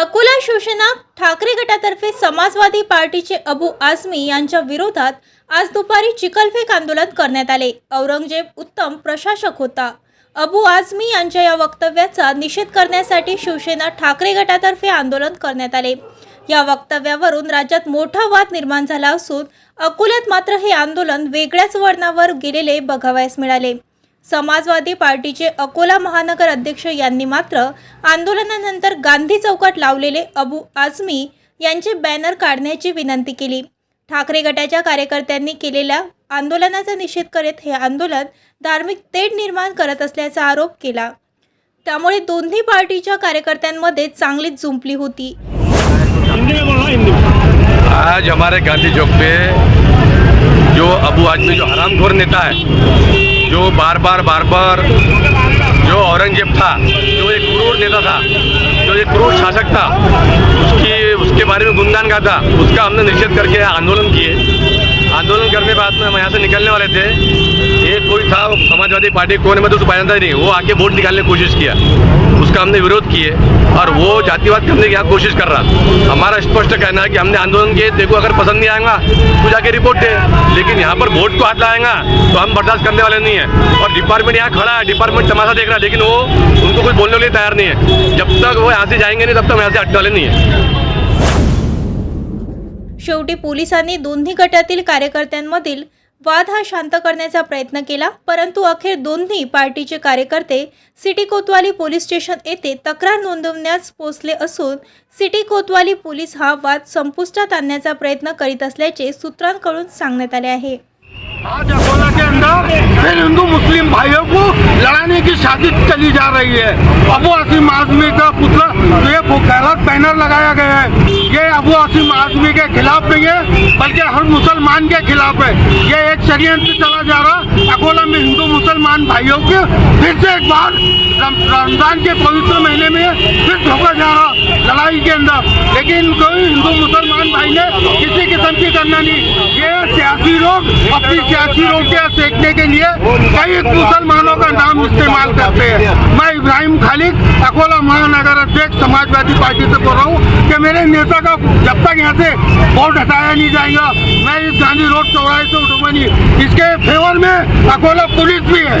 अकोला शिवसेना ठाकरे गटातर्फे समाजवादी पार्टीचे अबू आझमी यांच्या विरोधात आज दुपारी चिखलफेक आंदोलन करण्यात आले. औरंगजेब उत्तम प्रशासक होता. अबू आझमी यांच्या या वक्तव्याचा निषेध करण्यासाठी शिवसेना ठाकरे गटातर्फे आंदोलन करण्यात आले. या वक्तव्यावरून राज्यात मोठा वाद निर्माण झाला असून अकोल्यात मात्र हे आंदोलन वेगळ्याच वळणावर गेलेले बघावयास मिळाले. समाजवादी पार्टीचे अकोला महानगर अध्यक्ष यांनी मात्र आंदोलनानंतर गांधी चौकात लावलेले अबू आझमी यांचे बॅनर काढण्याची विनंती केली. ठाकरे गटाच्या कार्यकर्त्यांनी केलेल्या आंदोलनाचा निषेध करत हे आंदोलन धार्मिक तेढ निर्माण करत असल्याचा आरोप केला. त्यामुळे दोन्ही पार्टीच्या कार्यकर्त्यांमध्ये चांगलीच जुंपली होती. आज हमारे गांधी चौक पे जो अबू आजमी जो हरामखोर नेता है जो बार बार बार बार जो औरंगज़ेब था, जो एक क्रूर नेता था, जो एक क्रूर शासक था, उसकी, उसके बारे में गुणगान का था, उसका हमने निषेध करके आंदोलन किए। आंदोलन करने बाद में हम यहाँ से निकलने वाले थे। समाजवादी पार्टी कौन है? मैं तो उसको पहचानता नहीं वो आके वोट निकालने की कोशिश किया। उसका हमने विरोध किए और वो जातिवाद करने की यहाँ कोशिश कर रहा। हमारा स्पष्ट कहना है कि हमने आंदोलन किए। देखो अगर पसंद नहीं आएगा तो जाके रिपोर्ट दे। लेकिन यहाँ पर वोट को हाथ लाएगा तो हम बर्दाश्त करने वाले नहीं है। और डिपार्टमेंट यहाँ खड़ा है डिपार्टमेंट तमाशा देख रहा है लेकिन वो उनको कुछ बोलने के लिए तैयार नहीं है। जब तक वो यहाँ से जाएंगे नहीं तब तक यहाँ से हटने वाले नहीं है। शेवटी पोलिसांनी दोन्ही गटातील कार्यकर्त्यांमधील वाद हा शांत करण्याचा प्रयत्न केला परंतु अखेर दोन्ही पार्टीचे कार्यकर्ते सिटी कोतवाली पोलीस स्टेशन येथे तक्रार नोंदवण्यास पोहोचले असून सिटी कोतवाली पोलीस हा वाद संपुष्टात आणण्याचा प्रयत्न करीत असल्याचे सूत्रांकडून सांगण्यात आले आहे. आज अकोला के अंदर, फिर हिंदू मुस्लिम भाइयों को लड़ाने की साजिश चली जा रही है। अबू असीम आजमी का पुतला ये गलत बैनर लगाया गया है। ये अबू असीम आजमी के खिलाफ नहीं है, बल्कि हर मुसलमान के खिलाफ है। ये एक षडयंत्र चला जा रहा, अकोला में हिंदू मुसलमान भाइयों के फिर से एक बार रमज़ान के पवित्र महीने में फिर धोखा जा रहा लड़ाई के अंदर लेकिन कोई हिंदू मुसलमान भाई ने किसी किस्म की करना नहीं। ये सियासी लोग अपनी सियासी रोटियाँ सेकने के लिए कई मुसलमानों का नाम इस्तेमाल करते हैं। मैं इब्राहिम खालिद, अकोला महानगर अध्यक्ष, समाजवादी पार्टी से बोल रहा हूँ कि मेरे नेता का जब तक यहाँ से वोट हटाया नहीं जाएगा, मैं इस गांधी रोड चौराहे से उठूँगा नहीं। इसके फेवर में अकोला पुलिस भी है।